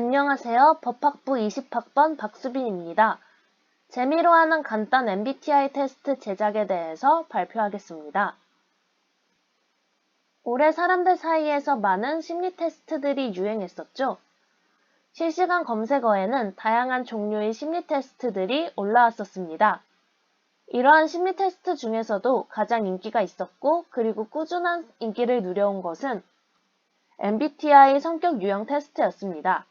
안녕하세요. 법학부 20학번 박수빈입니다. 재미로 하는 간단 MBTI 테스트 제작에 대해서 발표하겠습니다. 올해 사람들 사이에서 많은 심리 테스트들이 유행했었죠. 실시간 검색어에는 다양한 종류의 심리 테스트들이 올라왔었습니다. 이러한 심리 테스트 중에서도 가장 인기가 있었고 그리고 꾸준한 인기를 누려온 것은 MBTI 성격 유형 테스트였습니다.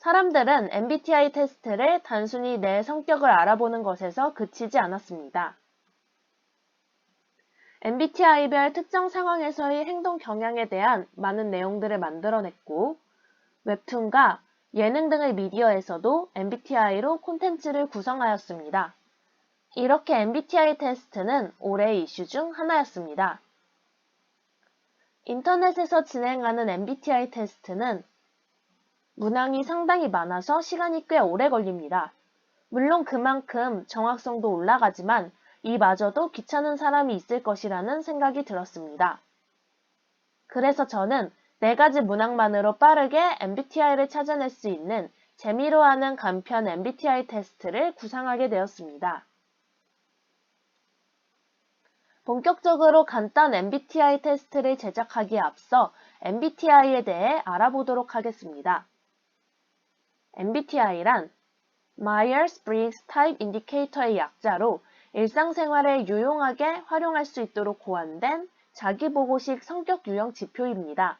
사람들은 MBTI 테스트를 단순히 내 성격을 알아보는 것에서 그치지 않았습니다. MBTI별 특정 상황에서의 행동 경향에 대한 많은 내용들을 만들어냈고, 웹툰과 예능 등의 미디어에서도 MBTI로 콘텐츠를 구성하였습니다. 이렇게 MBTI 테스트는 올해의 이슈 중 하나였습니다. 인터넷에서 진행하는 MBTI 테스트는 문항이 상당히 많아서 시간이 꽤 오래 걸립니다. 물론 그만큼 정확성도 올라가지만 이마저도 귀찮은 사람이 있을 것이라는 생각이 들었습니다. 그래서 저는 네 가지 문항만으로 빠르게 MBTI를 찾아낼 수 있는 재미로 하는 간편 MBTI 테스트를 구상하게 되었습니다. 본격적으로 간단 MBTI 테스트를 제작하기에 앞서 MBTI에 대해 알아보도록 하겠습니다. MBTI란 Myers-Briggs Type Indicator의 약자로 일상생활에 유용하게 활용할 수 있도록 고안된 자기보고식 성격 유형 지표입니다.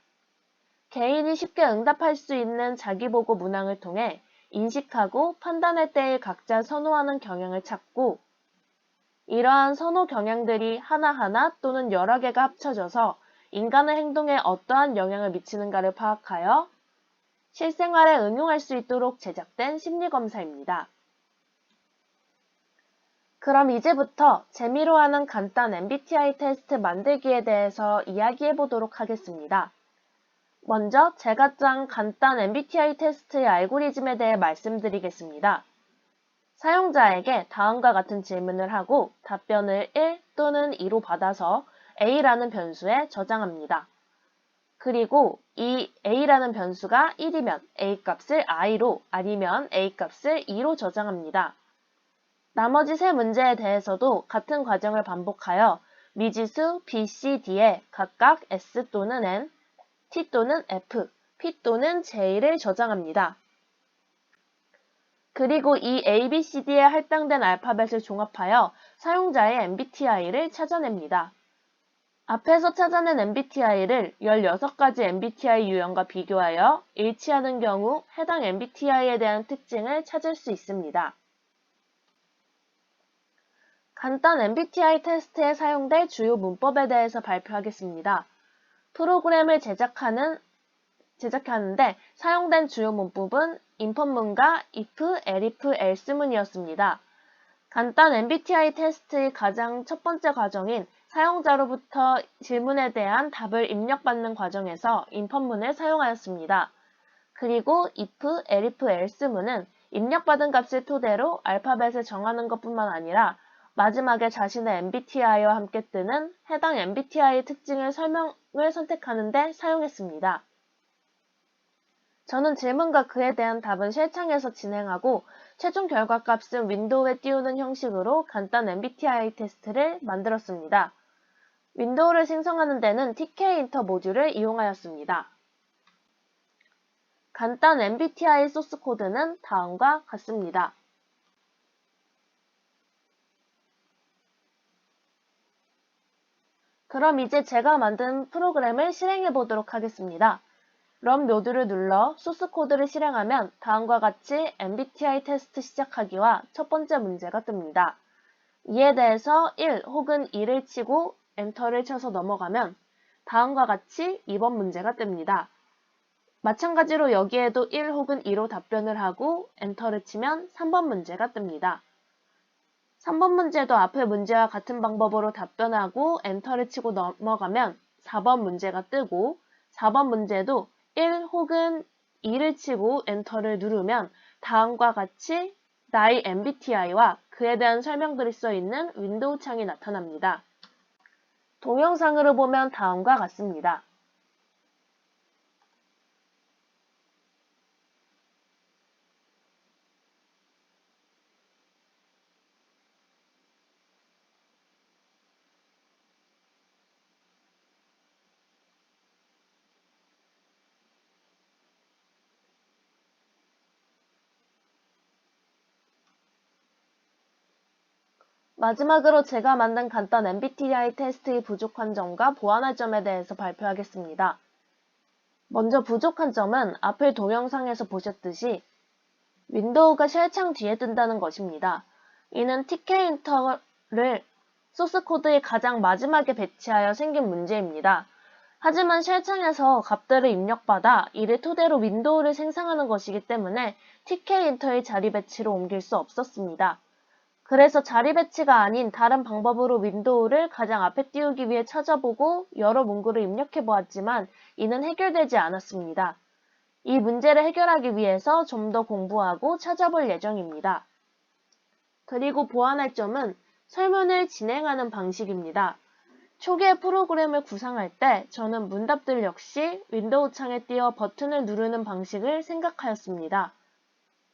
개인이 쉽게 응답할 수 있는 자기보고 문항을 통해 인식하고 판단할 때의 각자 선호하는 경향을 찾고 이러한 선호 경향들이 하나하나 또는 여러 개가 합쳐져서 인간의 행동에 어떠한 영향을 미치는가를 파악하여 실생활에 응용할 수 있도록 제작된 심리검사입니다. 그럼 이제부터 재미로 하는 간단 MBTI 테스트 만들기에 대해서 이야기해 보도록 하겠습니다. 먼저 제가 짠 간단 MBTI 테스트의 알고리즘에 대해 말씀드리겠습니다. 사용자에게 다음과 같은 질문을 하고 답변을 1 또는 2로 받아서 A라는 변수에 저장합니다. 그리고 이 a라는 변수가 1이면 a 값을 i로 아니면 a 값을 2로 저장합니다. 나머지 세 문제에 대해서도 같은 과정을 반복하여 미지수 B, C, D에 각각 S 또는 N, T 또는 F, P 또는 J를 저장합니다. 그리고 이 A, B, C, D에 할당된 알파벳을 종합하여 사용자의 MBTI를 찾아냅니다. 앞에서 찾아낸 MBTI를 16가지 MBTI 유형과 비교하여 일치하는 경우 해당 MBTI에 대한 특징을 찾을 수 있습니다. 간단 MBTI 테스트에 사용될 주요 문법에 대해서 발표하겠습니다. 프로그램을 제작하는, 제작하는데 사용된 주요 문법은 인펀문과 if, elif, else문이었습니다. 간단 MBTI 테스트의 가장 첫 번째 과정인 사용자로부터 질문에 대한 답을 입력받는 과정에서 인펀문을 사용하였습니다. 그리고 if, elif, else문은 입력받은 값을 토대로 알파벳을 정하는 것뿐만 아니라 마지막에 자신의 MBTI와 함께 뜨는 해당 MBTI 특징을 설명을 선택하는 데 사용했습니다. 저는 질문과 그에 대한 답은 실창에서 진행하고 최종 결과값은 윈도우에 띄우는 형식으로 간단 MBTI 테스트를 만들었습니다. 윈도우를 생성하는 데는 TK인터 모듈을 이용하였습니다. 간단 MBTI 소스 코드는 다음과 같습니다. 그럼 이제 제가 만든 프로그램을 실행해 보도록 하겠습니다. 런 모듈을 눌러 소스 코드를 실행하면 다음과 같이 MBTI 테스트 시작하기와 첫 번째 문제가 뜹니다. 이에 대해서 1 혹은 2를 치고 엔터를 쳐서 넘어가면 다음과 같이 2번 문제가 뜹니다. 마찬가지로 여기에도 1 혹은 2로 답변을 하고 엔터를 치면 3번 문제가 뜹니다. 3번 문제도 앞의 문제와 같은 방법으로 답변하고 엔터를 치고 넘어가면 4번 문제가 뜨고 4번 문제도 1 혹은 2를 치고 엔터를 누르면 다음과 같이 나의 MBTI와 그에 대한 설명들이 써 있는 윈도우 창이 나타납니다. 동영상으로 보면 다음과 같습니다. 마지막으로 제가 만든 간단 MBTI 테스트의 부족한 점과 보완할 점에 대해서 발표하겠습니다. 먼저 부족한 점은 앞을 동영상에서 보셨듯이 윈도우가 쉘창 뒤에 뜬다는 것입니다. 이는 TK 인터를 소스 코드의 가장 마지막에 배치하여 생긴 문제입니다. 하지만 쉘창에서 값들을 입력받아 이를 토대로 윈도우를 생성하는 것이기 때문에 TK 인터의 자리 배치로 옮길 수 없었습니다. 그래서 자리 배치가 아닌 다른 방법으로 윈도우를 가장 앞에 띄우기 위해 찾아보고 여러 문구를 입력해 보았지만 이는 해결되지 않았습니다. 이 문제를 해결하기 위해서 좀 더 공부하고 찾아볼 예정입니다. 그리고 보완할 점은 설문을 진행하는 방식입니다. 초기에 프로그램을 구상할 때 저는 문답들 역시 윈도우 창에 띄어 버튼을 누르는 방식을 생각하였습니다.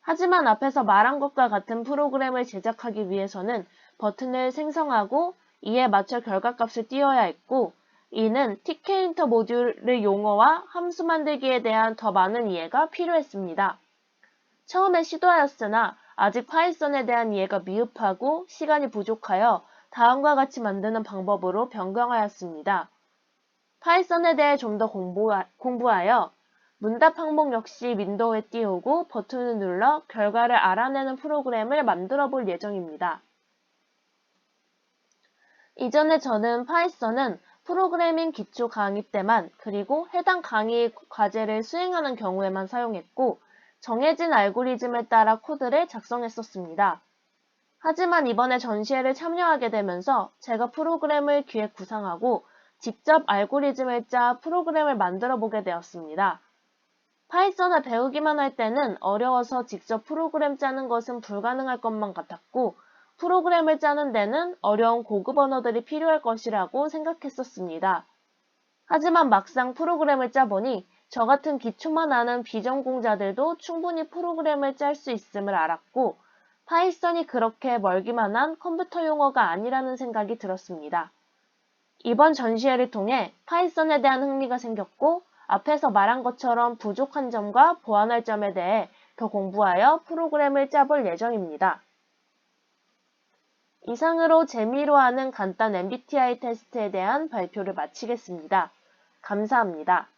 하지만 앞에서 말한 것과 같은 프로그램을 제작하기 위해서는 버튼을 생성하고 이에 맞춰 결과값을 띄워야 했고 이는 TK인터 모듈의 용어와 함수 만들기에 대한 더 많은 이해가 필요했습니다. 처음에 시도하였으나 아직 파이썬에 대한 이해가 미흡하고 시간이 부족하여 다음과 같이 만드는 방법으로 변경하였습니다. 파이썬에 대해 좀 더 공부하여 문답 항목 역시 윈도우에 띄우고 버튼을 눌러 결과를 알아내는 프로그램을 만들어 볼 예정입니다. 이전에 저는 파이썬은 프로그래밍 기초 강의 때만 그리고 해당 강의 과제를 수행하는 경우에만 사용했고 정해진 알고리즘에 따라 코드를 작성했었습니다. 하지만 이번에 전시회를 참여하게 되면서 제가 프로그램을 기획 구상하고 직접 알고리즘을 짜 프로그램을 만들어 보게 되었습니다. 파이썬을 배우기만 할 때는 어려워서 직접 프로그램 짜는 것은 불가능할 것만 같았고 프로그램을 짜는 데는 어려운 고급 언어들이 필요할 것이라고 생각했었습니다. 하지만 막상 프로그램을 짜보니 저 같은 기초만 아는 비전공자들도 충분히 프로그램을 짤 수 있음을 알았고 파이썬이 그렇게 멀기만 한 컴퓨터 용어가 아니라는 생각이 들었습니다. 이번 전시회를 통해 파이썬에 대한 흥미가 생겼고 앞에서 말한 것처럼 부족한 점과 보완할 점에 대해 더 공부하여 프로그램을 짜볼 예정입니다. 이상으로 재미로 하는 간단 MBTI 테스트에 대한 발표를 마치겠습니다. 감사합니다.